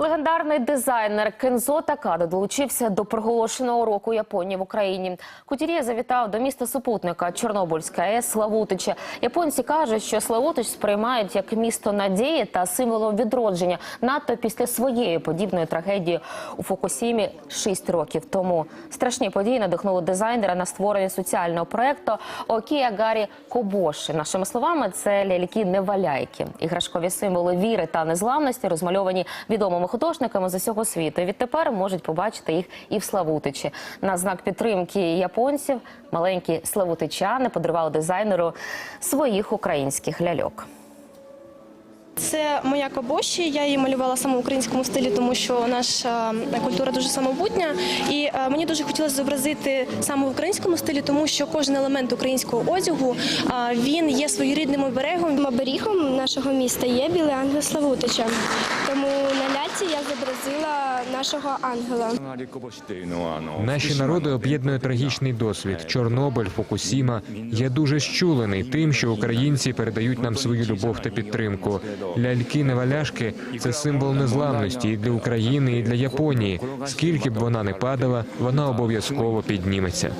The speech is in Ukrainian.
Легендарний дизайнер Кензо Такада долучився до проголошеного року Японії в Україні. Кутір'є завітав до міста супутника Чорнобильська АЕС Славутича. Японці кажуть, що Славутич сприймають як місто надії та символом відродження. Надто після своєї подібної трагедії у Фукусімі 6 років тому. Страшні події надихнули дизайнера на створення соціального проекту Окія Гарі Кобоші. Нашими словами, це ляльки неваляйки. Іграшкові символи віри та незламності розмальовані відомими художниками з усього світу. Відтепер можуть побачити їх і в Славутичі. На знак підтримки японців маленькі славутичани подарували дизайнеру своїх українських ляльок. Це моя кобоші. Я її малювала саме в українському стилі, тому що наша е, культура дуже самобутня. І е, мені дуже хотілося зобразити саме в українському стилі, тому що кожен елемент українського одягу е, він є своєрідним оберегом. Оберігом нашого міста є білий ангел Славутича. Тому на ляці я зобразила нашого ангела. Наші народи об'єднує трагічний досвід. Чорнобиль, Фукусіма. Я дуже щулений тим, що українці передають нам свою любов та підтримку ляльки, неваляшки це символ незламності і для України, і для Японії. Скільки б вона не падала, вона обов'язково підніметься.